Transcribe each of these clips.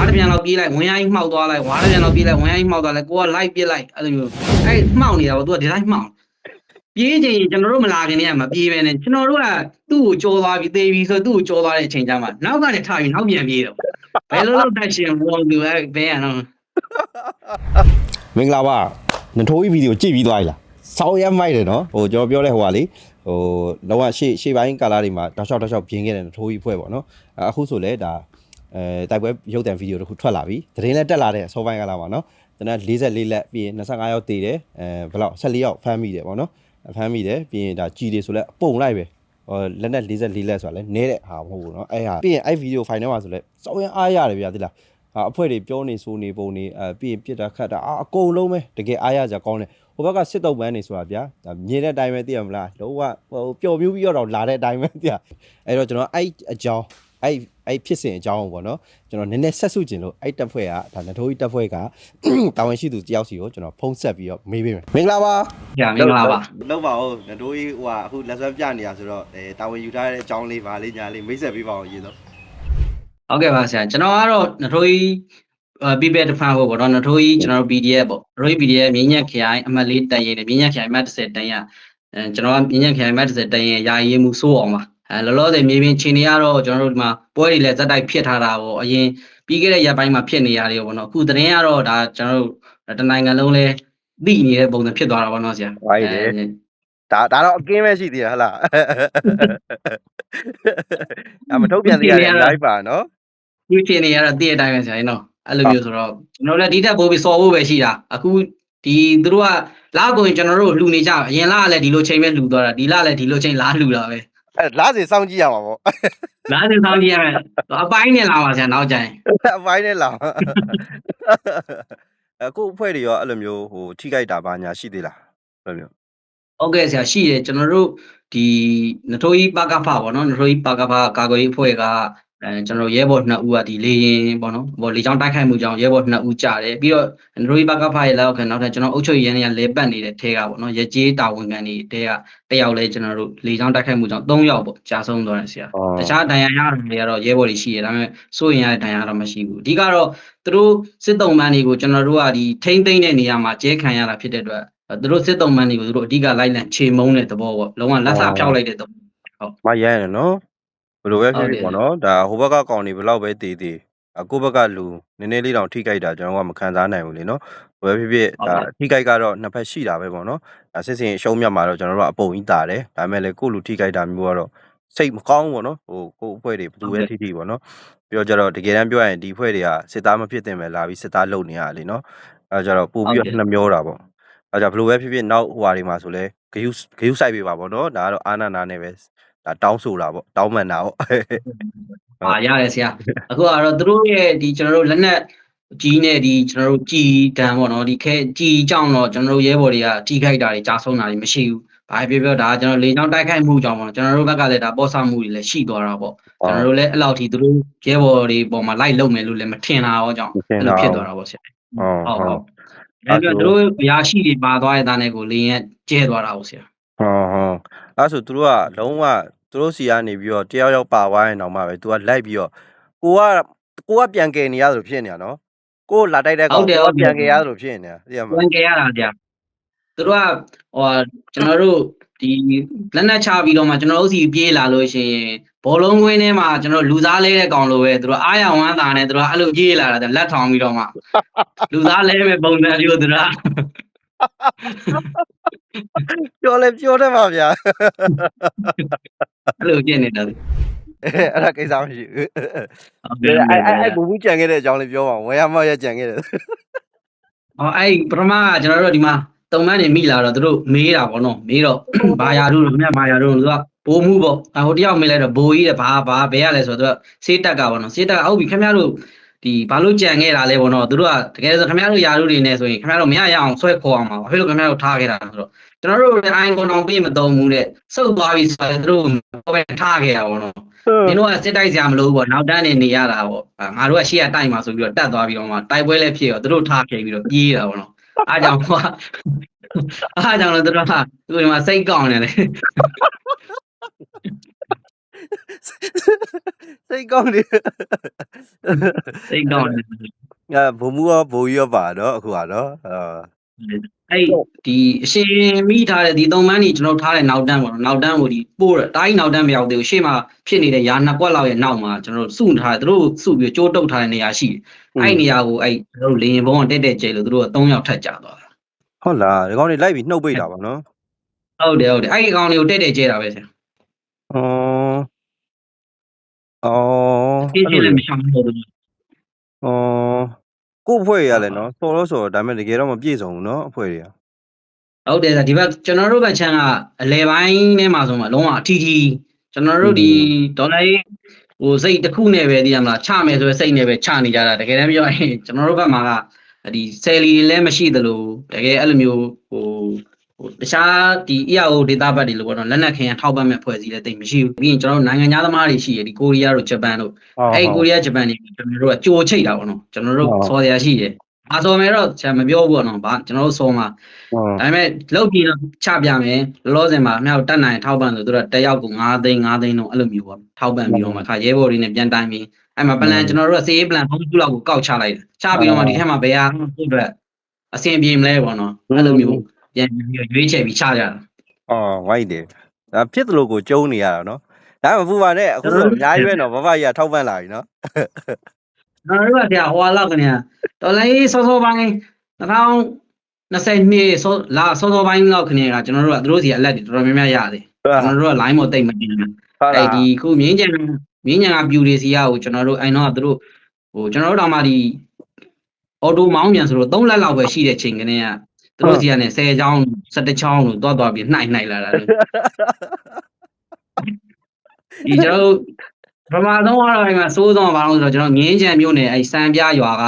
ားတစ်ပြန်လောက်ပြေးလိုက်ဝင်ရိုင်းမှောက်သွားလိုက်ဝါးတစ်ပြန်လောက်ပြေးလိုက်ဝင်ရိုင်းမှောက်သွားလိုက်ကိုကလိုက်ပြစ်လိုက်အဲ့လိုမျိုးအဲ့မှောက်နေတာပေါ့သူကဒီတိုင်းမှောက်ပြေးချိန်ကျွန်တော်တို့မလာခင်တည်းကမပြေးပဲနဲ့ကျွန်တော်တို့ကသူ့ကိုကြောသွားပြီးသေပြီးဆိုသူ့ကိုကြောသွားတဲ့အချိန်ကျမှနောက်ကနေထပြီးနောက်ပြန်ပြေးတော့ဘယ်လိုလုပ်တတ်ရှင်ဘောသူအဲ့ဘယ်ရတော့မင်္ဂလာပါနထိုးကြီးဗီဒီယိုကြည့်ပြီးသွားပြီလားစောင်းရမ်းမိုက်တယ်နော်ဟိုကျွန်တော်ပြောလဲဟိုပါလေဟိုလောကရှေ့ရှေ့ပိုင်းကာလာတွေမှာတောက်လျှောက်တောက်လျှောက်ပြင်းခဲ့တဲ့နထိုးကြီးဖွဲ့ပေါ့နော်အဲအခုဆိုလဲဒါ အဲတိုက်ပွဲရုပ်တံဗီဒီယိုတစ်ခုထွက်လာပြီသတင်းလည်းတက်လာတဲ့စောပိုင်းကာလာမှာနော်ကျွန်တော်44လက်ပြီးရင်25ရောက်တည်တယ်အဲဘယ်လောက်14ရောက်ဖမ်းမိတယ်ပေါ့နော်ဖမ်းမိတယ်ပြီးရင်ဒါကြီးတွေဆိုလဲအပုံလိုက်ပဲဟိုလက်နဲ့44လက်ဆိုတာလဲနဲတဲ့ဟာမဟုတ်ဘူးเนาะအဲ့ဟာပြီးရင်အဲ့ဗီဒီယိုဖိုင်ထဲမှာဆိုလဲစောင်းရမ်းအားရတယ်ဗျာသိလား အာအဖွဲ့တွေပြောနေဆိုနေပုံနေအဲပြီးရင်ပြစ်တာခတ်တာအာအကုန်လုံးပဲတကယ်အားရကြကောင်းတယ်ဟိုဘက်ကစစ်တုပ်ပန်းနေဆိုတာဗျာဒါမြင်တဲ့အတိုင်းပဲသိရမလားလုံးဝဟိုပျော်ပြူးပြီးတော့လာတဲ့အတိုင်းပဲသိရအဲ့တော့ကျွန်တော်အဲ့အကြောင်း အဲ့အဲ့ဖြစ်စဉ်အကြောင်းကိုပေါ့နော်ကျွန်တော်နည်းနည်းဆက်စုကျင်လို့အဲ့တက်ဖွဲ့ကဒါနထိုးကြီးတက်ဖွဲ့ကတာဝန်ရှိသူတယောက်စီကိုကျွန်တော်ဖုန်းဆက်ပြီးတော့မေးပေးမယ်မင်္ဂလာပါကြာမင်္ဂလာပါလောက်ပါဦးနထိုးကြီးဟိုဟာအခုလက်ဆွဲပြနေရဆိုတော့အဲတာဝန်ယူထားတဲ့အကြောင်းလေးဗာလေးညာလေးမိတ်ဆက်ပေးပါအောင်ရေးတော့ဟုတ်ကဲ့ပါဆရာကျွန်တော်ကတော့နထိုးကြီးအဲ people defend ဖို့ပေါ့နော်နထိုးကြီးကျွန်တော်တို့ PDF ပေါ့နထိုးကြီး PDF မြင်းညက်ခရိုင်အမှတ်လေးတန်ရင်မြင်းညက်ခရိုင်အမှတ်30တန်ရအဲကျွန်တော်ကမြင်းညက်ခရိုင်အမှတ်30တန်ရင်ယာယီမှုစိုးအောင်ပါ အဲလောလောဆယ်မြေပြင်ခြေနေရတော့ကျွန်တော်တို့ဒီမှာပွဲတွေလည်းဇက်တိုက်ဖြစ်ထားတာပေါ့အရင်ပြီးခဲ့တဲ့ရက်ပိုင်းမှာဖြစ်နေရတယ်ပေါ့နော်အခုသတင်းကတော့ဒါကျွန်တော်တို့တနိုင်ငံလုံးလဲသိနေတဲ့ပုံစံဖြစ်သွားတာပေါ့နော်ဆရာဝိုင်းတယ်ဒါဒါတော့အကင်းပဲရှိသေးတယ်ဟလားအမထုတ်ပြန်သေးရတယ်အများကြီးပါနော်ဒီဖြစ်နေရတော့တည့်တဲ့အတိုင်းပဲဆရာကြီးနော်အဲ့လိုမျိုးဆိုတော့ကျွန်တော်လည်းဒီတက်ပိုးပြီးစော်ဖို့ပဲရှိတာအခုဒီသူတို့ကလာကိုရင်ကျွန်တော်တို့လှူနေကြအရင်လာကလည်းဒီလိုချိန်ပဲလှူသွားတာဒီလာလည်းဒီလိုချိန်လာလှူတာပဲ အဲလာစီစောင့်ကြည့်ရမှာပေါ့လာစင်ဆောင်ကြည့်ရမယ်အပိုင်းနဲ့လာပါဆရာနောက်ကျရင်အပိုင်းနဲ့လာအခုအဖွဲ့တွေရောအဲ့လိုမျိုးဟိုထိခိုက်တာပါညာရှိသေးလားအဲ့လိုမျိုးဟုတ်ကဲ့ဆရာရှိတယ်ကျွန်တော်တို့ဒီနထိုးကြီးပါကဖပေါ့နော်နထိုးကြီးပါကဖကာကွယ်ရေးအဖွဲ့က အဲကျွန်တော်ရဲဘော်နှစ်ဦးကဒီလေရင်ပေါ့နော်ဘောလေချောင်းတိုက်ခိုက်မှုကြောင့်ရဲဘော်နှစ်ဦးကြတယ်ပြီးတော့နထိုးကြီးပါကဖရဲ့လောက်ခံနောက်ထပ်ကျွန်တော်အုပ်ချုပ်ရေးရန်ကလဲပတ်နေတဲ့ထဲကပေါ့နော်ရကြေးတာဝန်ခံတွေတဲကတယောက်လဲကျွန်တော်တို့လေချောင်းတိုက်ခိုက်မှုကြောင့်၃ယောက်ပေါ့ကြာဆုံးသွားတယ်ဆရာတခြားဒဏ်ရာရတာတွေကတော့ရဲဘော်တွေရှိတယ်ဒါပေမဲ့စိုးရင်ရတဲ့ဒဏ်ရာတော့မရှိဘူးအဓိကတော့သူတို့စစ်တုံးမန်းတွေကိုကျွန်တော်တို့ကဒီထိမ့်သိမ့်တဲ့နေရာမှာကျဲခံရတာဖြစ်တဲ့အတွက်သူတို့စစ်တုံးမန်းတွေကိုသူတို့အဓိကလိုက်လံခြေမုံတဲ့သဘောပေါ့လုံးဝလက်စာဖြောက်လိုက်တဲ့သဘောမရရနော် ဘယ်လိုပဲဖြစ်ဟုတ်တယ်ဖြစ်ပေါ့နော် ဒါဟိုဘက်ကကောင်တွေ ဘယ်လောက်ပဲတည်တည်အခုဘက်ကလူ နည်းနည်းလေးတောင် ထိခိုက်တာ ကျွန်တော်ကမခံစားနိုင်ဘူးလေနော် ဘယ်ပဲဖြစ်ဖြစ်ဒါထိခိုက်ကတော့နှစ်ဖက်ရှိတာပဲပေါ့နော် ဒါစစ်စင်အရှုံးမြတ်မှာတော့ ကျွန်တော်တို့က အပုံကြီးတာတယ် ဒါပေမဲ့လေကိုယ့်လူထိခိုက်တာမျိုးကတော့ စိတ်မကောင်းဘူးပေါ့နော် ဟို ကိုယ့်အဖွဲ့တွေ ဘယ်သူပဲထိထိပေါ့နော် ပြီးတော့ကျတော့ တကယ်တမ်းပြောရရင် ဒီအဖွဲ့တွေက စစ်သားမဖြစ်တင်ပဲလာပြီး စစ်သားလုပ်နေရလေနော် အဲဒါကြတော့ ပို့ပြီးတော့နှမျောတာပေါ့ အဲဒါကြောင့် ဘယ်လိုပဲဖြစ်ဖြစ် နောက်ဟိုဟာတွေမှာဆိုလဲဂယုဂယုဆိုင်ပေးပါပေါ့နော် ဒါကတော့ အာနာနာနဲ့ပဲဒါ တောင်းဆိုတာပေါ့တောင်းမှန်တာပေါ့ပါရတယ်ဆရာအခုကတော့သူတို့ရဲ့ဒီကျွန်တော်တို့လက်နက်ကြီးနဲ့ဒီကျွန်တော်တို့ကြီးတန်ပေါ့နော်ဒီခဲကြီးကြောင့်တော့ကျွန်တော်တို့ရဲဘော်တွေကထိခိုက်တာတွေကြာဆုံးတာတွေမရှိဘူးဘာဖြစ်ပြောဒါကကျွန်တော်လေကြောင်းတိုက်ခိုက်မှုကြောင့်ပေါ့နော်ကျွန်တော်တို့ဘက်ကလည်းဒါပေါ်ဆမှုတွေလည်းရှိသွားတာပေါ့ကျွန်တော်တို့လည်းအဲ့လောက်ထိသူတို့ရဲဘော်တွေပေါ်မှာလိုက်လုံမယ်လို့လည်းမထင်တာတော့ကြောင့်မထင်အဲ့တာလိုဖြစ်သွားတာပေါ့ဆရာဟုတ်ဟုတ်ဟုဟုတ်တ်အဲ့တော့သူတို့အရာရှိတွေပါသွားတဲ့သားနဲ့ကိုလင်းရဲ့ကျဲသွားတာပေါ့ဆရာဟုတ်ဟုတ်အဲ့ဆိုသူတို့ကလုံးဝ သူတို့စီကနေပြီးတော့တယောက်ယောက်ပါသွားရင်တော့မှပဲ तू ကလိုက်ပြီးတော့ကိုကကိုကပြန်ကယ်နေရသလိုဖြစ်နေတာနော်ကိုလာတိုက်တဲ့ကောင်ကပြန်ကယ်ရသလိုဖြစ်နေတာသိရမဝလားန်ကြရတာဆရာသူတို့ကဟိုကျွန်တော်တို့ဒီလက်နက်ချပြီးတော့မှကျွန်တော်တို့စီပြေးလာလို့ရှိရင်ဘောလုံးကွင်းထဲမှာကျွန်တော်လူစားလဲတဲ့ကောင်လိုပဲသူတို့အားရဝမ်းသာနဲ့သူတို့အဲ့လိုပြေးလာတာလက်ထောင်ပြီးတော့မှလူစားလဲမဲ့ပုံစံမျိုးသူတို့က ပြောလဲပြောတယ်ပါဗျာအဲ့လိုဖြစ်နေတာသူအဲ့ဒါကိစ္စမရှိဘူးဟုတ်အဲ့ကဲ့အဲ့အဲ့ဘူဘူးကြံခဲ့တဲ့အကြောင်းလေးပြောပါဦးဝယ်ရမရကြံခဲ့တယ်ဟောအဲ့ပထမကကျွန်တော်တို့ဒီမှာတုံမန်းနေမိလာတော့သူတို့မေးတာပေါ့နော်မေးတော့ဘာယာတို့မြတ်ဘာယာတို့သူကဘိုးမှုပေါ့အဟိုတယောက်မေးလိုက်တော့ဘိုးကြီးတဲ့ဘာဘာဘဲရလဲဆိုတော့သူကစေးတက်ကပေါ့နော်စေးတက်ကဟုတ်ပြီခင်ဗျားတို့ ဒီဘာလို့ကြံခဲ့တာလဲပေါ့နော်သူတို့ကတကယ်ဆိုခင်ဗျားတို့ယာတို့တွေနဲ့ဆိုရင်ခင်ဗျားတို့မရရအောင်ဆွဲခေါ်အောင်ပါဘာဖြစ်လို့ခင်ဗျားတို့ထားခဲ့တာလဲဆိုတော့ကျွန်တော်တို့လည်းအိုင်ကွန်အောင်ပြေးမသုံးဘူးတဲ့စုပ်သွားပြီဆိုတော့သူတို့ပဲထားခဲ့တာပေါ့နော်နင်တို့ကစစ်တိုက်စရာမလိုဘူးပေါ့နောက်တန်းနေနေရတာပေါ့အာငါတို့ကရှေ့ကတိုက်မှာဆိုပြီးတော့တက်သွားပြီးတော့မှတိုက်ပွဲလည်းဖြစ်ရောသူတို့ထားခဲ့ပြီးတော့ပြေးတာပေါ့နော်အားကြောင့်ဟိုကအားကြောင့်လည်းသူတို့ကသူတို့ကစိတ်ကောင်းနေတယ် စိတ်ကောင်းနေစိတ်ကောင်းတယ်ငါဘုံမူရောဘိုးကြီးရောပါတော့အခုကတော့အာအဲ့ဒီအရှင်မိထားတဲ့ဒီသုံးပန်းကြီးကျွန်တော်ထားတဲ့နောက်တန်းပေါ့နော်နောက်တန်းကိုဒီပို့တာတိုင်းနောက်တန်းမရောက်သေးဘူးရှေ့မှာဖြစ်နေတဲ့ရာနှစ်ကွက်လောက်ရဲ့နောက်မှာကျွန်တော်စုထားတယ်သူတို့စုပြီးကြိုးတုပ်ထားတဲ့နေရာရှိတယ်အဲ့နေရာကိုအဲ့ကျွန်တော်လေရင်ဘုံကတက်တက်ကျဲလို့သူတို့က3ယောက်ထပ်ကြသွားတာဟုတ်လားဒီကောင်းနေလိုက်ပြီးနှုတ်ပိတ်တာပါနော်ဟုတ်တယ်ဟုတ်တယ်အဲ့ဒီအကောင်လေးကိုတက်တက်ကျဲတာပဲဆရာ အော် အော်ပြင်းပြင်းလည်း မရှောင်ဘူးလို့အော် ကို့အဖွဲ့ရလဲနော်စော်လို့ဆိုတော့ဒါပေမဲ့ တကယ်တော့ မပြည့်စုံဘူးနော် အဖွဲ့တွေက ဟုတ်တယ်ဆရာဒီဘက် ကျွန်တော်တို့ဘက်ချမ်းက အလဲပိုင်းထဲမှာဆိုမှလုံးဝအထီးထီး ကျွန်တော်တို့ ဒီဒေါ်လာရေး ဟို စိတ်တစ်ခုနဲ့ပဲ သိရမလား ချမယ်ဆိုရယ်စိတ်နဲ့ပဲ ချနေကြတာ တကယ်တမ်းပြောရင် ကျွန်တော်တို့ဘက်မှာက ဒီ ဆယ်လီလည်း မရှိသလို တကယ် အဲ့လိုမျိုး ဟို ဟိုတခြားဒီ EAO data ဘတ်တွေလို့ပေါ့နော်လက်နက်ခင်ရထောက်ပံ့မဲ့ဖွဲ့စည်းလည်းတိတ်မရှိဘူးပြီးရင်ကျွန်တော်တို့နိုင်ငံသားသမားတွေရှိရဒီကိုရီးယားတို့ဂျပန်တို့အဲ့ဒီကိုရီးယားဂျပန်တွေကျွန်တော်တို့ကကြိုချိတ်တာပေါ့နော်ကျွန်တော်တို့ဟုတ်စော်ရရှိတယ်။အားစော်မယ်တော့ဆရာမပြောဘူးပေါ့နော်။ဘာကျွန်တော်တို့စော်မှာဟုတ်ဒါပေမဲ့လောက်ပြီးတော့ချပြမယ်လောလောဆယ်မှာအမြောက်တက်နိုင်ထောက်ပံ့ဆိုသူတို့ကတက်ရောက်ကို9သိန်း9သိန်းတော့အဲ့လိုမျိုးပေါ့ထောက်ပံ့ပြီးတော့မှခါရဲဘော်တွေနဲ့ပြန်တိုင်းပြီးအဲ့မှာပလန်ကျွန်တော်တို့ကစေးပလန်ဘုံစုလောက်ကိုကောက်ချလိုက်တယ်ချပြီးတော့မှဒီထက်မှာဘယ်ဟာသူ့အတွက်အဆင်ပြေမလဲပေါ့နော်အဲ့လိုမျိုး ပြန်ပြီးတော့ရွေးချယ်ပြီးချကြတာအော်ဝိုက်တယ်ဒါဖြစ်တယ်လို့ကိုကျုံနေရတာနော်ဒါမှမပူပါနဲ့အခုဆိုအများကြီးပဲနော်ဘဘကြီးကထောက်ပံ့လာပြီနော်ကျွန်တော်တို့ကဆရာဟိုလောက်ကနေတော်လိုင်းစောစောပိုင်း2020နှစ်စောလာစောစောပိုင်းလောက်ခနေကကျွန်တော်တို့ကသူတို့စီအလက်တွေတော်တော်များများရတယ်ကျွန်တော်တို့က line မတိတ်မတင်ဘူးဟုတ်အဲ့လားဒီခုမြင်းကြံမြင်းကြံကပြူတွေစီရကိုကျွန်တော်တို့အဲ့တော့ကသူတို့ဟိုကျွန်တော်တို့တောင်မှဒီအော်တိုမောင်းပြန်ဆိုတော့3လက်လောက်ပဲရှိတဲ့ချိန်ကနေက သူတို့စီကနေ10ချောင်း17ချောင်းလို့တွားတွားပြီးနှိုက်နှိုက်လာတာလေဒီကျွန်တော်တို့ပထမဆုံးကတော့အဲ့မှာစိုးဆုံးကဘာလို့ဆိုတော့ကျွန်တော်မြင်းကြံမျိုးနဲ့အဲ့စံပြရွာက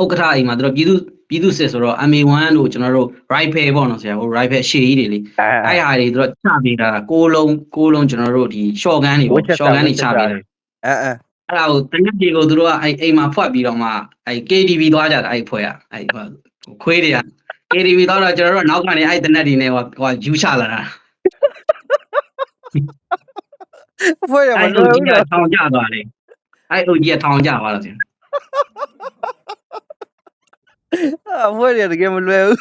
ဥက္ကဋ္ဌအိမ်မှာသူတို့ပြည်သူပြည်သူစစ်ဆိုတော့ MA1 တို့ကျွန်တော်တို့ rifle ပေါ့နော်ဆရာဟို rifle ရှေ့ကြီးတွေလေအဲ့ဟာတွေသူတို့ချပေးတာကိုးလုံးကိုးလုံးကျွန်တော်တို့ဒီ short gun တွေပေါ့ short gun တွေချပေးတယ်အဲအဲအဲ့ဒါကိုတနက်ပြေကိုသူတို့ကအဲ့အိမ်မှာဖွက်ပြီးတော့မှအဲ့ KTV သွားကြတာအဲ့ဖွဲ့ကအဲ့ဟိုခွေးတွေက KTV သွားတော့ကျွန်တော်တို့ကနောက်ကနေအဲ့တနက်တွေနဲ့ဟိုဟိုယူချလာတာအဖွဲ့ရမအဲ့လွလိုယ်ကြီးဘူးကနော်ထောင်ကျသွားတယ်အဲ့လိုကြီးကထောင်ကျသွားတော့ဆရာအဖွဲ့ရတကယ်မလွယ်ဘူး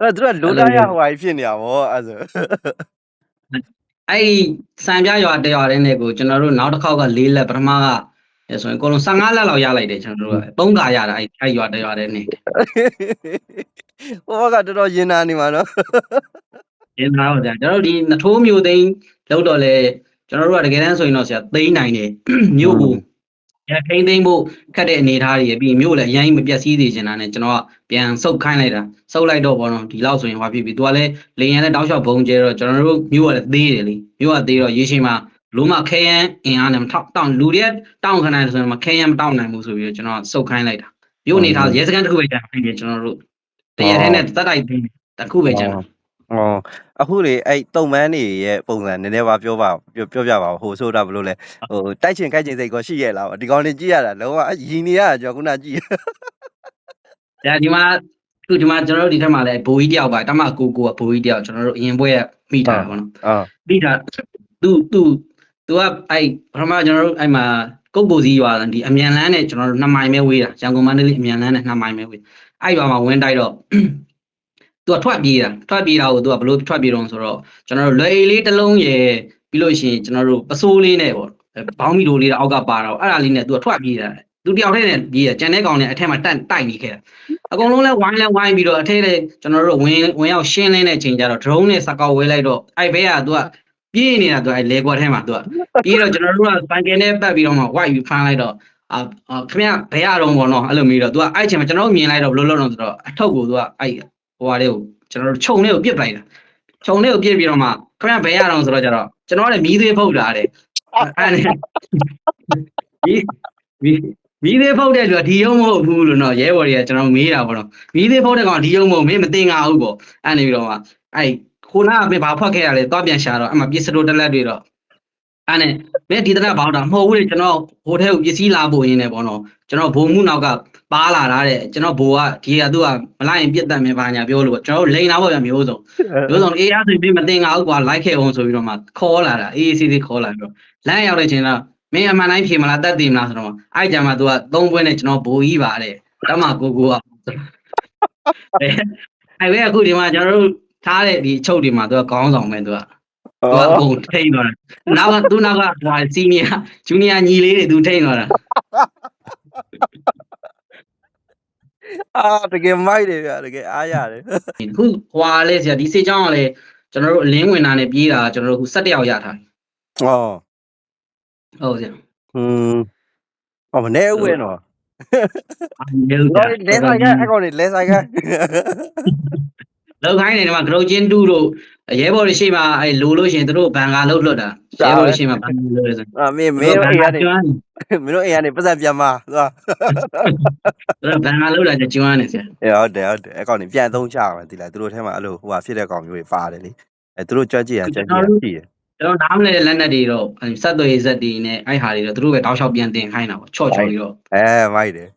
အဲ့သူကလိုလာရဟိုဟာဖြစ်နေတာဗောအဲ့ဆိုအဲ့စံပြရွာတရွာတဲ့နဲ့ကိုကျွန်တော်တို့နောက်တစ်ခေါက်က၄လက်ပထမက အဲဆိုရင်အကုန်လုံး15လက်လောက်ရလိုက်တယ်ကျွန်တော်တို့ကသုံးခါရတာအဲ့အဲ့ရွာတရွာတဲ့နဲ့ဟိုဘကတော်တော်ရင်နာနေမှာနော်ရင်းသားတော့ကြာကျွန်တော်တို့ဒီနထိုးမျိုးသိန်းလောက်တော့လေကျွန်တော်တို့ကတကယ်တမ်းဆိုရင်တော့ဆရာသိန်းနိုင်တယ်မြို့ကိုရထိန်းသိမ်းဖို့ခက်တဲ့အနေအထားတွေပြီးမြို့လည်းအရင်မပြတ်စည်းသေးချင်တာနဲ့ကျွန်တော်ကပြန်ဆုတ်ခိုင်းလိုက်တာဆုတ်လိုက်တော့ဘောနော်ဒီလောက်ဆိုရင်ဟွာဖြစ်ပြီသူကလည်းလေရင်လည်းတောက်လျှောက်ဘုံကျဲတော့ကျွန်တော်တို့မြို့ကလည်းသေးတယ်လေမြို့ကသေးတော့ရေရှိမှာ လုံးမခဲယမ်းအင်အားနဲ့ထောက်တောင်းလူတွေတောင်းခဏဆိုရင်မခဲယမ်းမတောင်းနိုင်ဘူးဆိုပြီးတော့ကျွန်တော်ဆုတ်ခိုင်းလိုက်တာမြို့အနေထားရဲစခန်းတစ်ခုပဲကြာပြီကျွန်တော်တို့တရထဲနဲ့တက်တိုက်ပြီးတစ်ခုပဲကြာအော်အခုလေအဲ့တုံမန်းနေရဲ့ပုံစံနည်းနည်းပါပြောပါပြောပြောပြပါဦးဟိုဆိုတာဘယ်လိုလဲဟိုတိုက်ချင်ခိုက်ချင်စိတ်ကောရှိရဲ့လားဒီကောင်လေးကြည့်ရတာလုံးဝရည်နေရတာကျွန်တော်ခုနကြည့်။ဒါဒီမှာခုဒီမှာကျွန်တော်တို့ဒီထက်မှာလည်းဘိုးကြီးတယောက်ပါတမကိုကိုကဘိုးကြီးတယောက်ကျွန်တော်တို့အရင်ဘွဲကမိထားတာပေါ့နော်အာ။မိထားသူသူ သူကအဲ့ပထမကျွန်တော်တို့အဲ့မှာကုတ်ကိုစီရွာဒီအမြန်လန်းနဲ့ကျွန်တော်တို့2မိုင်ပဲဝေးတာရန်ကုန်မန္တလေးအမြန်လန်းနဲ့2မိုင်ပဲဝေး။အဲ့ရွာမှာဝင်တိုက်တော့သူကထွက်ပြေးတာထွက်ပြေးတာကိုသူကဘလို့ထွက်ပြေးတော့ဆိုတော့ကျွန်တော်တို့လွယ်အေးလေးတစ်လုံးရယ်ပြီးလို့ရှိရင်ကျွန်တော်တို့ပစိုးလေးနဲ့ပေါ့ဘောင်းမီလိုလေးတော့အောက်ကပါတော့အဲ့ဒါလေးနဲ့သူကထွက်ပြေးတာသူတယောက်တည်းနဲ့ပြေးတာကြံတဲ့ကောင်နဲ့အထက်မှာတက်တိုက်နေခဲ့တာအကုန်လုံးလဲဝိုင်းလဲဝိုင်းပြီးတော့အထက်လဲကျွန်တော်တို့ဝင်ဝင်ရောက်ရှင်းလင်းတဲ့ချိန်ကျတော့ drone နဲ့စကောက်ဝဲလိုက်တော့အဲ့ဘဲကသူက ပြေးနေတာသူကအဲ့လေကွက်ထဲမှာသူကပြေးတော့ကျွန်တော်တို့ကစံကယ်နဲ့ပတ်ပြီးတော့မှဝိုက်ပြီးဖမ်းလိုက်တော့အာခင်ဗျဘဲရတော့ပေါ့နော်အဲ့လိုမျိုးတော့သူကအဲ့ချိန်မှာကျွန်တော်တို့မြင်လိုက်တော့ဘယ်လိုလုပ်တော့ဆိုတော့အထုပ်ကိုသူကအဲ့ဟိုဟာလေးကိုကျွန်တော်တို့ခြုံလေးကိုပြစ်ပလိုက်တာခြုံလေးကိုပြစ်ပြီးတော့မှခင်ဗျဘဲရတော့ဆိုတော့ကျတော့ကျွန်တော်ကလည်းမီးသေးဖုတ်တာတဲ့အဲ့နဲ့မီးမီးမီးသေးဖုတ်တဲ့လူကဒီရုံမဟုတ်ဘူးလို့နော်ရဲဘော်တွေကကျွန်တော်မေးတာပေါ့နော်မီးသေးဖုတ်တဲ့ကောင်ကဒီရုံမဟုတ်မင်းမတင်ငါဘူးပေါ့အဲ့နေပြီးတော့မှအဲ့ ခိုနာကမင်းဘာဖွက်ခဲ့ရလဲသွားပြန်ရှာတော့အဲ့မှာပစ္စတိုတက်လက်တွေတော့အဲ့နဲ့မင်းဒီတနက်ဘောင်းတာမဟုတ်ဘူးလေကျွန်တော်ဟိုထဲကိုပစ္စည်းလာဖို့ရင်းနေပေါ့နော်ကျွန်တော်ဘုံမှုနောက်ကပါလာတာတဲ့ကျွန်တော်ဘိုးကဒီကသူကမလိုက်ရင်ပြတ်တတ်မယ်ဘာညာပြောလို့ပေါ့ကျွန်တော်လိန်လာပေါ့ဗျမျိုးစုံမျိုးစုံအေးအားဆိုပြီးမတင်ငါဘူးကွာလိုက်ခဲ့အောင်ဆိုပြီးတော့မှခေါ်လာတာအေးအေးဆေးဆေးခေါ်လာပြီးတော့လမ်းရောက်တဲ့ချိန်တော့မင်းအမှန်တိုင်းဖြေမလားတက်တည်မလားဆိုတော့အဲ့ကြမှာ तू ကသုံးပွဲနဲ့ကျွန်တော်ဘိုးကြီးပါတဲ့တမကိုကိုကအဲ့ဘယ်အခုဒီမှာကျွန်တော်တို့ ထားတဲ့ဒီအချုပ်တွေမှာ तू ကခေါင်းဆောင်ပဲ तू က သူကပုံထိန်သွားတာနောက်ကသူနောက်ကဟိုစီနီယာဂျူနီယာညီလေးတွေသူထိန်သွားတာ အာတကယ်မိုက်တယ်ဗျာတကယ်အားရတယ် အခုဟွာလဲဆရာဒီစေချောင်းကလည်းကျွန်တော်တို့အလင်းဝင်တာနဲ့ပြေးတာကျွန်တော်တို့အခု17ယောက်ရထား ဟော ပြီဟုတ်ဆရာ อืมဟောမနေဦးရဲ့နော် လဲလို့ တော့လဲဆိုင်ကအဲ့ကောင်နေလဲဆိုင်က လောက်ခိုင်းနေတယ်မှာဂရုချင်းတူတို့ရဲဘော်တွေရှိမှအဲလိုလို့ရှိရင်တို့ဘန်ကာလောက်လွတ်တာရဲဘော်တွေရှိမှဘန်ကာလို့ဆိုအာမင်းမင်းတို့အိမ်ကနေမင်းတို့အိမ်ကနေပတ်စံပြန်มาသွားတို့ဘန်ကာလောက်တာကျွမ်းနေဆရာအေးဟုတ်တယ်ဟုတ်တယ်အဲ့ကောင်နေပြန်သုံးချအောင်ဒီလားသူတို့ထဲမှာအဲ့လိုဟိုဟာဖြစ်တဲ့ကောင်မျိုးတွေပါတယ်လေအဲသူတို့ကြွကြည့်ရကြည့်ရကြည့်ရကျွန်တော်နားမလဲတဲ့လက်နက်တွေတော့ဆက်သွေးဇက်တွေနဲ့အဲ့ဟာတွေတော့တို့ပဲတောက်လျှောက်ပြန်တင်ခိုင်းတာပေါ့ချော့ချော့ပြီးတော့အဲမိုက်တယ်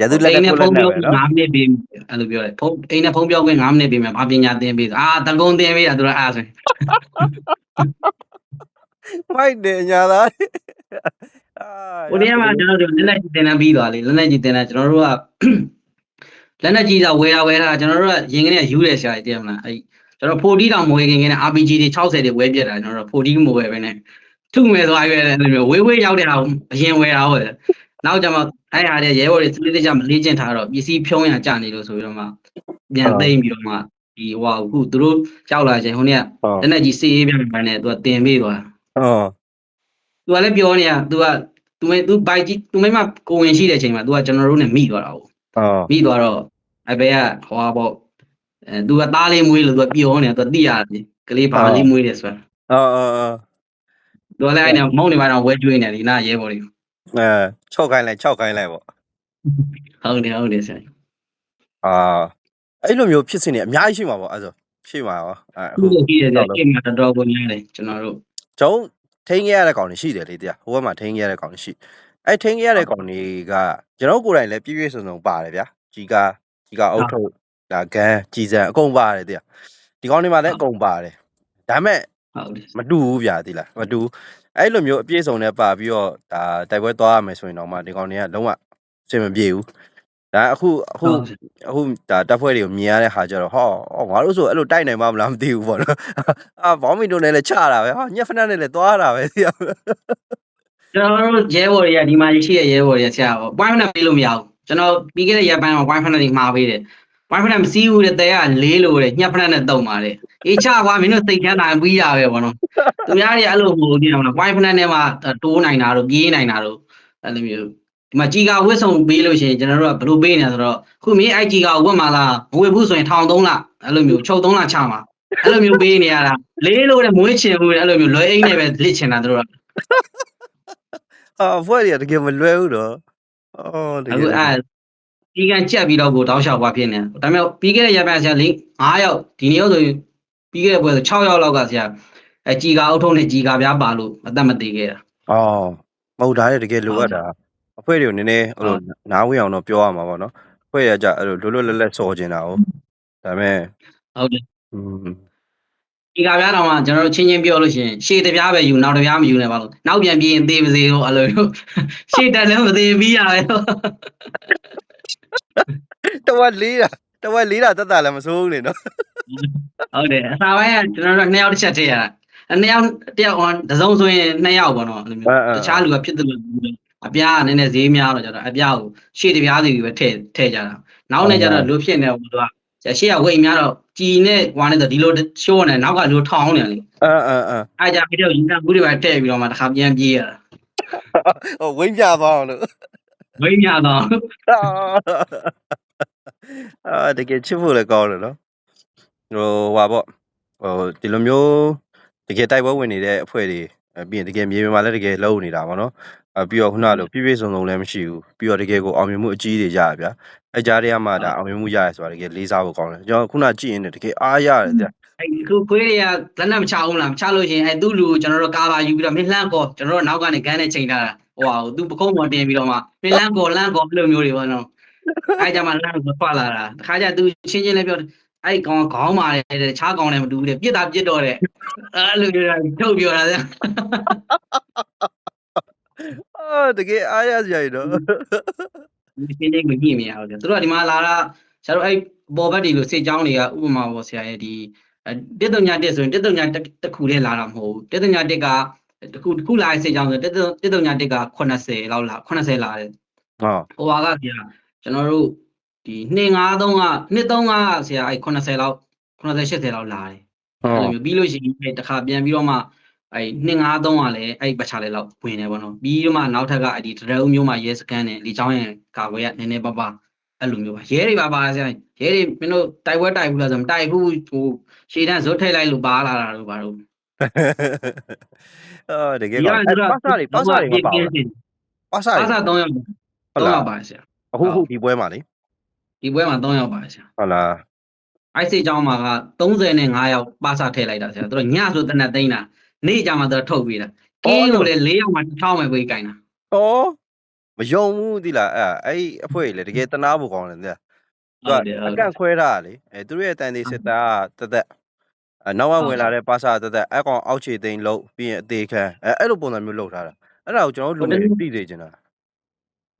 ရသူလက်အိမ်နဲ့နဲ့ကိုဖုလက်န်းနဲ့ပြောပဲနော်9မိနစ်ပြီးအဲ့လိုပြောတယ်ဖုန်းအိမ်နဲ့ဖုန်းပြောခွင့်9မိနစ်ပြီးမှဘာပညာသင်ပြီးအာတကုံသင်ပြီးတာသူကအားဆိုမိုက်တယ်ညာသားအာဟိုနေ့ကကျွန်တော်တို့လက်နက်ကြီးသင်တန်းပြီးသွားလေလက်နက်ကြီးသင်တန်းကျွန်တော်တို့ကလက်နက်ကြီးသာဝယ်တာဝယ်တာကျွန်တော်တို့ကရင်ကနေယူတယ်ဆရာကြီးတည်မလားအဲ့ကျွန်တော်40တောင်မဝယ်ခင်ကနေ RPG တွေ60တွေဝယ်ပြတာကျွန်တော်တို့40မဝယ်ပဲနဲ့ထုမယ်သွားရွယ်တယ်အဲ့လိုမျိုးဝေးဝေးရောက်တဲ့ဟာအရင်ဝယ်တာဟုတ်တယ် နောက်ကျမှအဲ့ဟာတွေရဲဘော်တွေစလေးတကြမလေးကျင်ထားတော့ပစ္စည်းဖြုံးရကြနေလို့ဆိုပြီးတော့မှပြန်သိမ့်ပြီးတော့မှဒီဟိုဟာအခုသူတို့ကြောက်လာချိန်ဟိုနေ့ကဟောလက်နက်ကြီးစီးအေးပြန်ပြန်နေသူကတင်ပေးသွားဟောသူကလည်းပြောနေတာသူကသူမသူဘိုက်ကြီးသူမိမကိုဝင်ရှိတဲ့အချိန်မှာသူကကျွန်တော်တို့နဲ့မိသွားတာဟုတ်ဟောမိသွားတော့အဘေကဟောပေါ့အဲသူကသားလေးမွေးလို့သူကပြောနေတာသူသိရတယ်ကလေးဘာလေးမွေးတယ်ဆိုတာဟောဟောဟောသူကလည်းအဲ့နဲ့မုံနေပါတော့ဝဲကျွေးနေတယ်ဒီနာရဲဘော်တွေ အဲ၆ခိုင်းလိုက်၆ခိုင်းလိုက်ပေါ့ဟုတ်တယ်ဟုတ်တယ်ဆရာအာအဲ့လိုမျိုးဖြစ်စင်နေအများကြီးရှိမှာပေါ့အဲ့ဆိုရှိမှာရောအဲသူ့ကိုကြည့်ရတယ်ကိမှာတော်တော်ကိုများတယ်ကျွန်တော်တို့ကျွန်တော်ထိန်းခဲ့ရတဲ့ကောင်တွေရှိတယ်လေတရားဟိုဘက်မှာထိန်းခဲ့ရတဲ့ကောင်တွေရှိအဲ့ထိန်းခဲ့ရတဲ့ကောင်တွေကကျွန်တော်ကိုယ်တိုင်လည်းပြည့်ပြည့်စုံစုံပါတယ်ဗျာကြီးကားကြီးကားအုတ်ထုတ်ဒါဂန်းကြီးစံအကုန်ပါတယ်တရားဒီကောင်တွေမှာလည်းအကုန်ပါတယ်ဒါပေမဲ့ဟုတ်တယ်မတူဘူးဗျာဒီလားမတူဘူးအဲ့လိုမျိုးအပြည့်စုံနဲ့ပါပြီးတော့ဒါတိုက်ပွဲသွားရမယ်ဆိုရင်တော့မှဒီကောင်တွေကလုံးဝအဆင်မပြေဘူးဒါအခုအခုဟုတ်အခုဒါတပ်ဖွဲ့တွေကိုမြင်ရတဲ့ဟာကြတော့ဟောဟောငါတို့ဆိုအဲ့လိုတိုက်နိုင်မှာမလားမသိဘူးပေါ့နော်အာဘောင်းမီတို့နဲ့လည်းချတာပဲဟာညက်ဖက်နဲ့လည်းသွားတာပဲသိရမလားကျွန်တော်တို့ရဲဘော်တွေကဒီမှာရှိတဲ့ရဲဘော်တွေကဆရာပေါ့ point ဖက်ပေးလို့မရဘူးကျွန်တော်ပြီးခဲ့တဲ့ရက်ပိုင်းမှာ point ဖက်တွေမှာပေးတယ် point ဖက်မစီးဘူးတဲ့တဲကလေးလို့တဲ့ညက်ဖက်နဲ့တုံပါတယ် အေးချကွာမင်းတို့စိတ်ချမ်းသာပြီးတာပဲပေါ့နော်သူများတွေအဲ့လိုမဟုတ်ဘူးနော် point ဖက်နဲ့မှတိုးနိုင်တာတို့ပြေးနိုင်တာတို့အဲ့လိုမျိုးဒီမှာကြီးကဝစ်ဆုံပေးလို့ရှိရင်ကျွန်တော်တို့ကဘယ်လိုပေးနေလဲဆိုတော့ခုမင်းအဲ့ကြီးကဝတ်မှာလားမဝတ်ဘူးဆိုရင်ထောင်3လအဲ့လိုမျိုးချုပ်3လချမှာအဲ့လိုမျိုးပေးနေရတာလေးလို့တဲ့မွေးချင်ဘူးတဲ့အဲ့လိုမျိုးလွယ်အိမ်နဲ့ပဲလစ်ချင်တာတို့ကအာဖွဲ့တွေကတကယ်မလွယ်ဘူးတော့အော်တကအခုယ်အဲဒီကန်ကြက်ပြီးတော့ကိုတောင်းလျှောက်သွားဖြစ်နေတယ်ဒါပေမဲ့ပြီးခဲ့တဲ့ရက်ပိုင်းဆရာလင်း9ယောက်ဒီနေ့ဆိုရင် ပြီးခဲ့တဲ့ပွဲဆို6ရောက်လောက်ကဆရာအဲကြီကာအုပ်ထုံးနဲ့ကြီကာပြားပါလို့အသက်မသေးခဲ့တာအော်မဟုတ်ဒါလည်းတကယ်လိုအပ်တာအဖွဲ့တွေကိုနည်းနည်းဟိုနားဝင်အောင်တော့ပြောရမှာပေါ့နော်အဖွဲ့ရကြအဲ့လိုလွတ်လွတ်လပ်လပ်စော်ကျင်တာ哦ဒါပေမဲ့ဟုတ်တယ်อืมဒီကဗျားတော်မှာကျွန်တော်တို့ချင်းချင်းပြောလို့ရှိရင်ရှေ့တပြားပဲယူနောက်တပြားမယူနဲ့ပါလို့နောက်ပြန်ပြီးရင်သေပါစေလို့အဲ့လိုလိုရှေ့တက်လည်းမသေးပြီးရတယ်တဝက်လေးတာတဝက်လေးတာတက်တာလည်းမစိုးဘူးလေနော် ဟုတ်တယ်အစာပိုင်းကကျွန်တော်တို့နှစ်ယောက်တစ်ချက်ထည့်ရတာအဲနှစ်ယောက်တစ်ယောက်ဟောတစ်စုံဆိုရင်နှစ်ယောက်ပေါ့နော်အဲ့လိုမျိုးတခြားလူကဖြစ်တယ်လို့အပြားကနည်းနည်းဈေးများတော့ကျတော့အပြားကိုရှေ့တစ်ပြားစီပဲထည့်ထည့်ကြတာနောက်နဲ့ကျတော့လူဖြစ်နေတော့သူကရှေ့ကဝိတ်များတော့ကြည်နဲ့ဝါနဲ့ဆိုဒီလိုရှိုးနေနောက်ကလူထောင်းနေလေအာအာအာအဲကြပြီးတော့ရင်ကဘူးတွေပဲထည့်ပြီးတော့မှတစ်ခါပြန်ပြေးရတာဟိုဝိမ့်ပြသွားအောင်လို့ဝိတ်များတော့အာတကယ်ချစ်ဖို့လည်းကောင်းတယ်နော် ဟိုဟာပေါ့ဟိုဒီလိုမျိုးတကယ်တိုက်ပွဲဝင်နေတဲ့အဖွဲ့တွေအဲပြီးရင်တကယ်မြေပြင်မှာလည်းတကယ်လုံနေတာပေါ့နော်အပြီးတော့ခုနကလိုပြည့်ပြည့်စုံစုံလည်းမရှိဘူးပြီးတော့တကယ်ကိုအောင်မြင်မှုအကြီးတွေရရဗျာအဲကြားတွေကမှဒါအောင်မြင်မှုရရဆိုတာတကယ်လေးစားဖို့ကောင်းတယ်ကျွန်တော်ခုနကြည့်ရင်လည်းတကယ်အားရတယ်ဗျာအဲခုခွေးတွေကလက်နဲ့မချအောင်လားမချလို့ရှိရင်အဲသူ့လူကိုကျွန်တော်တို့ကာပါယူပြီးတော့မင်းလှမ်းကောကျွန်တော်တို့နောက်ကနေဂန်းနဲ့ချိန်ထားတာဟိုဟာသူပကုံးပေါ်တင်ပြီးတော့မှမင်းလှမ်းကောလှမ်းကောအဲ့လိုမျိုးတွေပေါ့နော်အဲ့ကြမှာလမ်းကိုဖွာလာတာတခါကျသူချင်းချင်းလည်းပြောတယ် အဲ့ကောင်ခေါင်းမာတယ်တဲ့ခြားကောင်လည်းမတူဘူးတဲ့ပြစ်တာပြစ်တော့တဲ့အဲ့လိုမျိုးထုတ်ပြောတာဗျအော်တကယ်အားရစရာကြီးနော်ဒီပြင်းနေကိုညှိမရဘူးသူတို့ကဒီမှာလာတာဆရာတို့အဲ့ပေါ်ဘက်တွေလို့စေချောင်းတွေကဥပမာပေါ့ဆရာရဲ့ဒီတက်တုံညာတက်ဆိုရင်တက်တုံညာတစ်ခုလေးလာတာမဟုတ်ဘူးတက်တုံညာတက်ကတခုတစ်ခုလာစေချောင်းဆိုတက်တုံတက်တုံညာတက်က80လောက်လာ80လာတယ်ဟုတ်ဟိုဟာကဆရာကျွန်တော်တို့ ဒီ253က235ကဆရာအဲ့80လောက်80 80လောက်လာတယ်ဟုတ်အဲ့လိုမျိုးပြီးလို့ရှိရင်အဲ့တစ်ခါပြန်ပြီးတော့မှအဲ့253ကလည်းအဲ့ပတ်ချလေးလောက်ဝင်တယ်ပေါ့နော်ပြီးတော့မှနောက်ထပ်ကအဲ့ဒီတရအုပ်မျိုးမှာရဲစကန်နဲ့ဒီချောင်းရင်ကာကွယ်ရနည်းနည်းပါးပါအဲ့လိုမျိုးပါရဲတွေပါပါဆရာရဲတွေမင်းတို့တိုက်ပွဲတိုက်ဘူးလားဆိုမတိုက်ဘူးဟိုရှေ့တန်းဇွတ်ထိတ်လိုက်လို့ပါလာတာလို့ပါတော့အော်တကယ်ကောအဲ့ပါစာတွေပါစာတွေမပါဘူးပါစာပါတွေစာ3ယောက်ဟုတ်3လားယောက်ပါဆရာအခုခုဒီပွဲမှာလေ ဒီပွဲမှာ3ယောက်ပါဆရာဟုတ်လားအိုက်စိတ်ကျောင်းမှာက35ယောက်ပါစာထည့်လိုက်တာဆရာတို့ညဆိုတနက်သိန်းတာနေ့ကြမှာသူထုတ်ပြီးတာကင်းလို့လေ4ယောက်မှ6မယ်ပြေးကြိုင်တာအော်မယုံဘူးဒီလားအဲ့အဲ့အဖွဲလေတကယ်တနာဖို့ကောင်းတယ်တဲ့သူကအကန့်ခွဲတာလေအဲသူရဲ့တန်သေးစစ်သားတသက်အနောက်ကဝင်လာတဲ့ပါစာတသက်အကောင်အောက်ခြေသိမ်းလို့ပြီးရင်အသေးခံအဲအဲ့လိုပုံစံမျိုးလုပ်ထားတာအဲ့ဒါကိုကျွန်တော်တို့လူငယ်သိသေးချင်တာ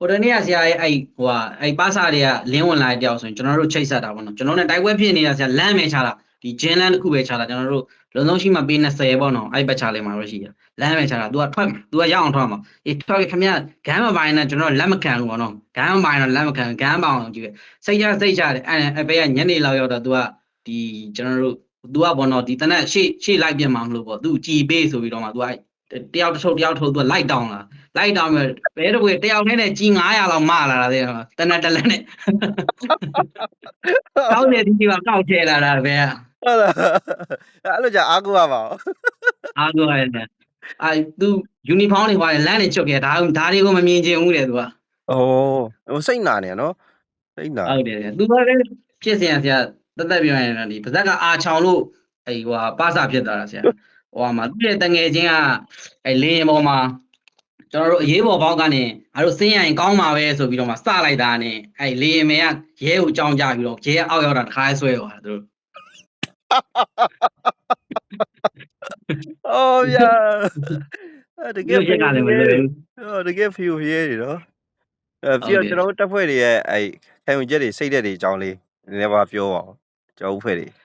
ဟိုတနေ့ကဆရာရဲ့အဲ့ဟိုဟာအဲ့ပါစာတွေကလင်းဝင်လာတဲ့တယောက်ဆိုရင်ကျွန်တော်တို့ချိတ်ဆက်တာပေါ့နော်ကျွန်တော်နဲ့တိုက်ပွဲဖြစ်နေတာဆရာလမ်းပဲချတာဒီဂျင်းလန်းတစ်ခုပဲချတာကျွန်တော်တို့လုံဆုံးရှိမှပေး20ပေါ့နော်အဲ့ဘက်ချလေးမှာတော့ရှိရလမ်းပဲချတာ तू ကထွက် तू ကရအောင်ထွက်မှာအေးထွက်ခမရဂမ်းမပိုင်းနဲ့ကျွန်တော်လက်မခံဘူးပေါ့နော်ဂမ်းမပိုင်းတော့လက်မခံဂမ်းပေါအောင်ကြည့်စိတ်ချစိတ်ချတယ်အဲ့အဲ့ဘက်ကညနေလောက်ရောက်တော့ तू ကဒီကျွန်တော်တို့ तू ကပေါ့နော်ဒီတနက်ရှေ့ရှေ့လိုက်ပြန်မှာမလို့ပေါ့ तू ကြည်ပေးဆိုပြီးတော့မှ तू ကတယောက်တစ်ထုပ်တယောက်ထုတ် तू ကလိုက်တောင်းလာ လိုက်တောင်းပြီးဘဲတော့တယောက်နဲ့နဲ့ကြီး900လောက်မလာတာတဲ့တနက်တလက်နဲ့ကောက်နေဒီကကောက်ချဲလာတာပဲဟုတ်လားအဲ့လိုじゃအားကိုးရပါဦးအားကိုရတယ်အဲသူယူနီဖောင်းတွေပါလမ်းတွေချုပ်ခဲ့ဒါဒါတွေကိုမမြင်ချင်ဘူးတဲ့သူကအိုးဟိုစိတ်နာနေနော်စိတ်နာဟုတ်တယ်သူကလည်းဖြစ်စရာဆရာတသက်ပြောရင်ဒီပါဇက်ကအာချောင်လို့အဲဟိုဟာပါစာဖြစ်သွားတာဆရာဟိုဟာမှာသူ့ရဲ့တငယ်ချင်းကအဲလင်းရင်ပေါ်မှာ ကျွန်တော်တို့အရေးပေါ်ဘောက်ကနေအားတို့စင်းရရင်ကောင်းပါပဲဆိုပြီးတော့မှစလိုက်တာနဲ့အဲလေရင်မေကရဲကိုကြောင်းကြပြီးတော့ရဲအောက်ရောက်တာတစ်ခါဆွဲသွားတာသူတို့အော်ဗျာအဲ့တကယ်ရုပ်ချက်ကလည်းမလွယ်ဘူးအော်တကယ်ဖီယိုဖီရဲတွေနော်အဲပြီးတော့ကျွန်တော်တို့တက်ဖွဲ့တွေရဲ့အဲခံယူချက်တွေစိတ်သက်တွေအကြောင်းလေးနည်းနည်းပါပြောပါဦးကျွန်တော်ဦးဖွဲ့တွေအ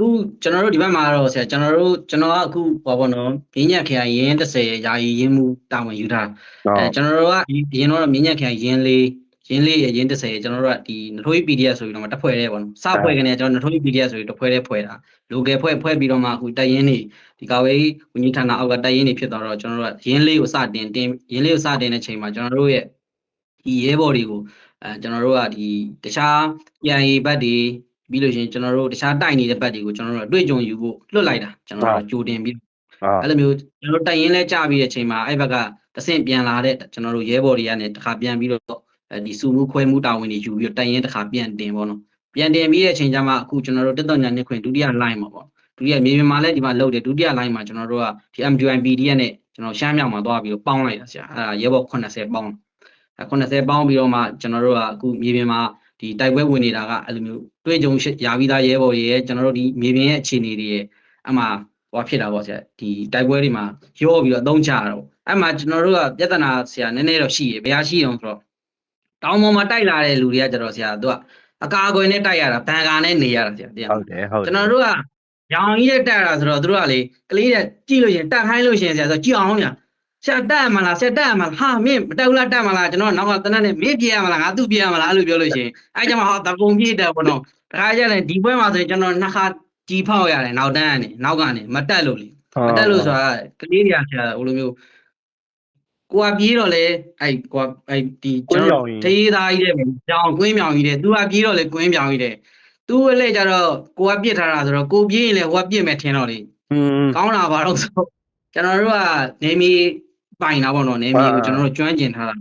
ခုကျွန်တော်တို့ဒီဘက်မှာတော့ဆရာကျွန်တော်တို့ကျွန်တော်ကအခုဟောပေါ့နော်မြင်းညက်ခရိုင်ရင်း30ယာယီရင်းမှုတာဝန်ယူထားအဲကျွန်တော်တို့ကအရင်တော့မြင်းညက်ခရိုင်ရင်းလေးရင်းလေးရင်း30ကျွန်တော်တို့ကဒီနထိုး PDF ဆိုပြီးတော့တက်ဖွဲ့ရဲပေါ့နော်စဖွဲ့ကနေကျွန်တော်နထိုး PDF ဆိုပြီးတဖွဲ့ရဲဖွဲ့တာ local ဖွဲ့ဖွဲ့ပြီးတော့မှအခုတက်ရင်နေဒီကာဝေးဝန်ကြီးဌာနအောက်ကတက်ရင်နေဖြစ်သွားတော့ကျွန်တော်တို့ကရင်းလေးကိုစတင်တင်ရင်းလေးကိုစတင်တဲ့ချိန်မှာကျွန်တော်တို့ရဲ့ဒီရဲဘော်တွေကိုအဲကျွန်တော်တို့ကဒီတခြားပြန်ရီဘတ်တွေ ပြီးလို့ရှိရင်ကျွန်တော်တို့တခြားတိုက်နေတဲ့ဘတ်တွေကိုကျွန်တော်တို့ကတွေ့ကြုံယူဖို့လွတ်လိုက်တာကျွန်တော်တို့ကကြိုတင်ပြီးအာအဲ့လိုမျိုးကျွန်တော်တို့တိုက်ရင်လဲကြာပြီးတဲ့အချိန်မှာအဲ့ဘက်ကတဆင့်ပြန်လာတဲ့ကျွန်တော်တို့ရဲဘော်တွေကနေတစ်ခါပြန်ပြီးတော့အဲဒီစုမှုခွဲမှုတာဝန်တွေယူပြီးတော့တိုက်ရင်တစ်ခါပြန်တင်ပေါ့နော်ပြန်တင်ပြီးတဲ့အချိန်ကျမှအခုကျွန်တော်တို့တက်တော့ညာနှစ်ခွင်ဒုတိယ line မှာပေါ့ဒုတိယမြေပြင်မှာလည်းဒီမှာလုတ်တယ်ဒုတိယ line မှာကျွန်တော်တို့ကဒီ MDIPD နဲ့ကျွန်တော်ရှမ်းမြောက်မှာသွားပြီးတော့ပေါင်းလိုက်တာဆရာအဲ့ဒါရဲဘော်80ပေါင်းအဲ80ပေါင်းပြီးတော့မှကျွန်တော်တို့ကအခုမြေပြင်မှာ ဒီတိုက်ပွဲဝင်နေတာကအဲ့လိုမျိုးတွေ့ကြုံရာပြီးသားရဲဘော်တွေရဲ့ကျွန်တော်တို့ဒီမြေပြင်ရဲ့အခြေအနေတွေရဲ့အမှဟောဖြစ်တာပေါ့ဆရာဒီတိုက်ပွဲတွေမှာရောပြီးတော့အသုံးချရတော့အဲ့မှာကျွန်တော်တို့ကပြဿနာဆရာနည်းနည်းတော့ရှိရဘယ်ဟာရှိအောင်ဆိုတော့တောင်ပေါ်မှာတိုက်လာတဲ့လူတွေကကျတော့ဆရာသူကအကာအကွယ်နဲ့တိုက်ရတာဘန်ကာနဲ့နေရတာဆရာတရားဟုတ်တယ်ဟုတ်တယ်ကျွန်တော်တို့ကရောင်ကြီးတဲ့တက်ရတာဆိုတော့တို့ကလေကလေးတဲ့ကြည့်လို့ရှရင်တက်ခိုင်းလို့ရှရင်ဆရာဆိုကြည့်အောင်ညာ ဆရာတက်မလားဆရာတက်မလားဟာမင်းမတက်ဘူးလားတက်မလားကျွန်တော်နောက်ကတနက်နဲ့မင်းပြေးရမလားငါသူ့ပြေးရမလားအဲ့လိုပြောလို့ရှရင်အဲ့ကြမှာဟာတကုံပြေးတယ်ဘောနော်တခါကျရင်ဒီဘွဲမှာဆိုရင်ကျွန်တော်နှစ်ခါကြည်ဖောက်ရတယ်နောက်တန်းကနေနောက်ကနေမတက်လို့လေမတက်လို့ဆိုတာကလေးတွေကဆရာဟိုလိုမျိုးကိုကပြေးတော့လေအဲ့ကိုကအဲ့ဒီကျွန်တော်တေးသားကြီးတဲ့ကြောင်ကွင်းမြောင်ကြီးတဲ့သူကပြေးတော့လေကွင်းမြောင်ကြီးတဲ့သူ့အလဲကြတော့ကိုကပြစ်ထားတာဆိုတော့ကိုပြေးရင်လည်းဟိုကပြစ်မယ်ထင်တော့လေอืมကောင်းတာပါတော့ဆိုကျွန်တော်တို့ကနေမီ ပိုင်တာပေါ့နော်နေမီကိုကျွန်တော်တို့ကျွမ်းကျင်ထားတာ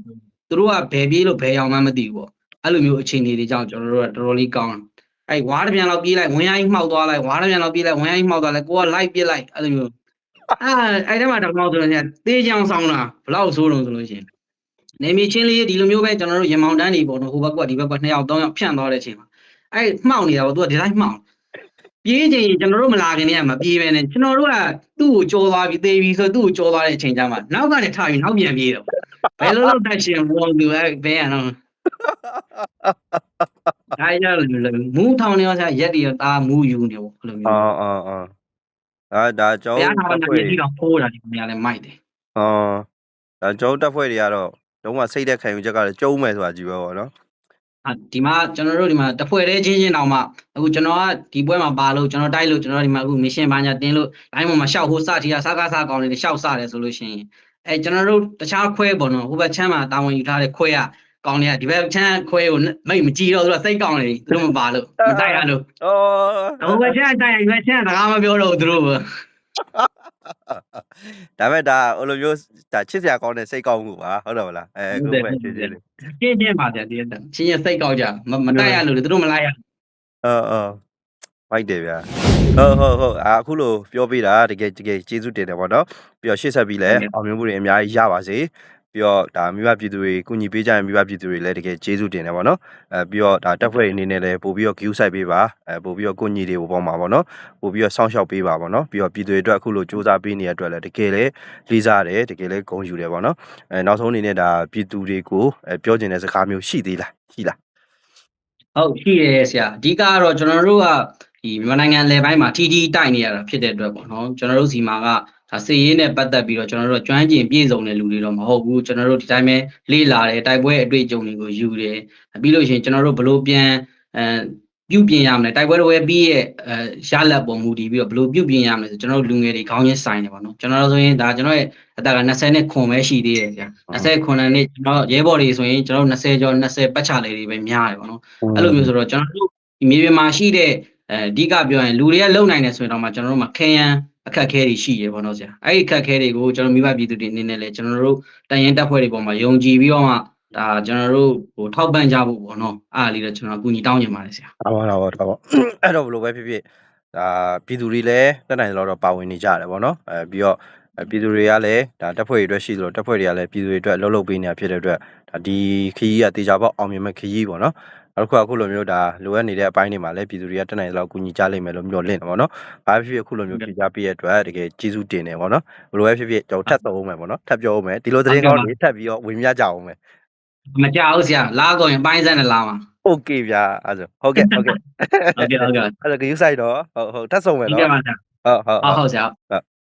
သူတို့ကဘယ်ပြေးလို့ဘယ်အောင်မှမသိဘူးပေါ့အဲ့လိုမျိုးအခြေအနေတွေကြောင့်ကျွန်တော်တို့ကတော်တော်လေးကောင်းတယ်အဲ့ဝါးတစ်ပြန်လောက်ပြေးလိုက်ဝင်ရိုင်းမှောက်သွားလိုက်ဝါးတစ်ပြန်လောက်ပြေးလိုက်ဝင်ရိုင်းမှောက်သွားလိုက်ကိုကလိုက်ပြစ်လိုက်အဲ့လိုမျိုးအာအဲ့ထဲမှာတော့တော့ဆိုရင်တေးချောင်းဆောင်တာဘလောက်ဆိုးလုံးဆိုလို့ရှိရင်နေမီချင်းလေးဒီလိုမျိုးပဲကျွန်တော်တို့ရင်မောင်တန်းတွေပေါ့နော်ဟိုဘက်ကဒီဘက်က2ယောက်3ယောက်ဖြန့်သွားတဲ့အချိန်မှာအဲ့မှောက်နေတာပေါ့သူကဒီတိုင်းမှောက် ပြေးချိန်ကျွန်တော်တို့မလာခင်တည်းကမပြေးပဲနဲ့ကျွန်တော်တို့ကသူ့ကိုကြောသွားပြီးသေပြီးဆိုသူ့ကိုကြောသွားတဲ့အချိန်ကျမှနောက်ကနေထပြီးနောက်ပြန်ပြေးတော့ဘယ်လိုလုပ်တတ်ရှင်ဘုံသူအဲဘယ်ရအောင်အားရလို့မူးထောင်နေအောင်ဆရာရက်တီတာမူးယူနေပေါ့အဲ့လိုမျိုးအော်အော်အော်ဒါဒါကျောဘင်းယ်ထောင်တက်နေဖွဲ့ပြီးတော့ဖိုးတာဒီနေရာလဲမိုက်တယ်အော်ဒါကျောင်းတက်ဖွဲ့တွေကတော့လုံးဝစိတ်သက်ခံယူချက်ကလည်းကျုံးမယ်ဆိုတာကြည့်ပဲပေါ့နော်အာ ဒီမှာကျွန်တော်တို့ဒီမှာတဖွဲ့တည်းချင်းချင်းတောင်မှအခုကျွန်တော်ကဒီပွဲမှာပါလို့ကျွန်တော်တိုက်လို့ကျွန်တော်ဒီမှာအခုမရှင်ဘာညာတင်းလို့တိုင်းပေါ်မှာရှောက်ဟိုစတီကစားကားစားကောင်းနေတယ်ရှောက်စတယ်ဆိုလို့ရှိရင်အဲကျွန်တော်တို့တခြားခွဲပေါ့နော်ဟိုဘက်ချမ်းမှာတာဝန်ယူထားတဲ့ခွဲကကောင်းနေဒီဘက်ချမ်းခွဲကိုမိတ်မကြည့်တော့သူကစိတ်ကောင်းနေသူတို့မပါလို့မတိုက်ရလို့အော်ဟိုဘက်ချမ်းတိုက်ရင်ဘက်ချမ်းစကားမပြောတော့သူတို့ ဒါမဲ့ဒါဟိုလိုမျိုးဒါချစ်စရာကောင်းတဲ့စိတ်ကောင်းမှုပါဟုတ်တယ်မလားအဲကိုပဲချစ်ချစ်လေးချင်းချင်းပါဗျာဒီကချင်းချင်းစိတ်ကောက်ကြမတိုက်ရလို့သူတို့မလိုက်ရအော်အော်မိုက်တယ်ဗျာဟုတ်ဟုတ်ဟုတ်အခုလိုပြောပြတာတကယ်တကယ်ကျေးဇူးတင်တယ်ပေါ့နော်ပြီးတော့ရှေ့ဆက်ပြီးလဲအောင်မြင်မှုတွေအများကြီးရပါစေ ပြီးတော့ဒါမိဘပြည်သူတွေကုညီပေးကြရင်မိဘပြည်သူတွေလည်းတကယ်ကျေးဇူးတင်တယ်ပေါ့နော်အဲပြီးတော့ဒါတက်ဖွဲ့အနေနဲ့လည်းပို့ပြီးတော့ queue site ပေးပါအဲပို့ပြီးတော့ကုညီတွေကိုပေါ့မှာပေါ့နော်ပို့ပြီးတော့စောင့်ရှောက်ပေးပါပေါ့နော်ပြီးတော့ပြည်သူတွေအတွက်အခုလိုစူးစမ်းပေးနေတဲ့အတွက်လည်းတကယ်လည်းလေးစားတယ်တကယ်လည်းဂုဏ်ယူတယ်ပေါ့နော်အဲနောက်ဆုံးအနေနဲ့ဒါပြည်သူတွေကိုအဲပြောချင်တဲ့စကားမျိုးရှိသေးလားရှိလားဟုတ်ရှိရဲဆရာအဓိကကတော့ကျွန်တော်တို့က ဒီမြန်မာနိုင်ငံလေပိုင်းမှာထီထီတိုက်နေရတာဖြစ်တဲ့အတွက်ပေါ့နော်ကျွန်တော်တို့စီမှာကဒါစေရေးနဲ့ပတ်သက်ပြီးတော့ကျွန်တော်တို့ကကျွမ်းကျင်ပြည့်စုံတဲ့လူတွေတော့မဟုတ်ဘူးကျွန်တော်တို့ဒီတိုင်းပဲလေ့လာတယ်တိုက်ပွဲအတွေ့အကြုံတွေကိုယူတယ်ပြီးလို့ရှိရင်ကျွန်တော်တို့ဘလို့ပြန်အဲပြုပြင်ရမလဲတိုက်ပွဲတွေပြီးရဲ့အဲရလက်ပုံမူတည်ပြီးတော့ဘလို့ပြုပြင်ရမလဲဆိုကျွန်တော်တို့လူငယ်တွေခေါင်းချင်းဆိုင်တယ်ပေါ့နော်ကျွန်တော်တို့ဆိုရင်ဒါကျွန်တော်ရဲ့အသက်က20နဲ့ခွန်ပဲရှိသေးတယ်ဗျာ20ခွန်နဲ့ကျွန်တော်ရဲဘော်တွေဆိုရင်ကျွန်တော်တို့20ကျော်20ပတ်ချလေးတွေပဲများတယ်ပေါ့နော်အဲ့လိုမျိုးဆိုတော့ကျွန်တော်တို့ဒီမြေပြင်မှာရှိတဲ့ အဲအဓိကပြောရင်လူတွေကလုံနိုင်တယ်ဆိုရင်တော့မှကျွန်တော်တို့မှာခဲယမ်းအခက်အခဲတွေရှိရေပေါ့နော်ဆရာအဲ့ဒီအခက်အခဲတွေကိုကျွန်တော်မိဘပြည်သူတွေအနေနဲ့လည်းကျွန်တော်တို့တန်ရင်တက်ဖွဲ့တွေပေါ်မှာယုံကြည်ပြီးတော့မှဒါကျွန်တော်တို့ဟိုထောက်ပံ့ကြဖို့ပေါ့နော်အားအားလေးတော့ကျွန်တော်အကူအညီတောင်းချင်ပါတယ်ဆရာဟုတ်ပါတော့ဟုတ်ပါအဲ့တော့ဘယ်လိုပဲဖြစ်ဖြစ်ဒါပြည်သူတွေလည်းတက်နိုင်တော့တော့ပါဝင်နေကြတယ်ဗောနော်အဲပြီးတော့ပြည်သူတွေကလည်းဒါတက်ဖွဲ့တွေအတွက်ရှိသလိုတက်ဖွဲ့တွေကလည်းပြည်သူတွေအတွက်လှုပ်လှုပ်ပေးနေတာဖြစ်တဲ့အတွက်ဒါဒီခရီးကတေချာပေါက်အောင်မြင်မဲ့ခရီးဗောနော် နောက်တစ်ခုကအခုလိုမျိုးဒါလိုအပ်နေတဲ့အပိုင်းတွေမှာလည်းပြည်သူတွေကတက်နိုင်သလောက်ကူညီကြလိမ့်မယ်လို့မျှော်လင့်တယ်ပေါ့နော်။ဘာဖြစ်ဖြစ်အခုလိုမျိုးပြည်ကြပေးရတဲ့အတွက်တကယ်ကျေးဇူးတင်တယ်ပေါ့နော်။ဘလိုပဲဖြစ်ဖြစ်ကျွန်တော်ထပ်သုံးအောင်မယ်ပေါ့နော်။ထပ်ပြောအောင်မယ်။ဒီလိုသတင်းကောင်းတွေထပ်ပြီးတော့ဝင်ပြကြအောင်မယ်။မကြောက်ဆရာလာကုန်ရင်ပိုင်းစက်နဲ့လာမှာ။ Okay ဗျာအဲ့ဒါဟုတ်ကဲ့ဟုတ်ကဲ့ဟုတ်ကဲ့ဟုတ်ကဲ့အဲ့ဒါကယူဆိုင်တော့ဟုတ်ဟုတ်ထပ်ဆုံးမယ်နော်။ဟုတ်ဟုတ်ဟုတ်ဟုတ်ဆရာ။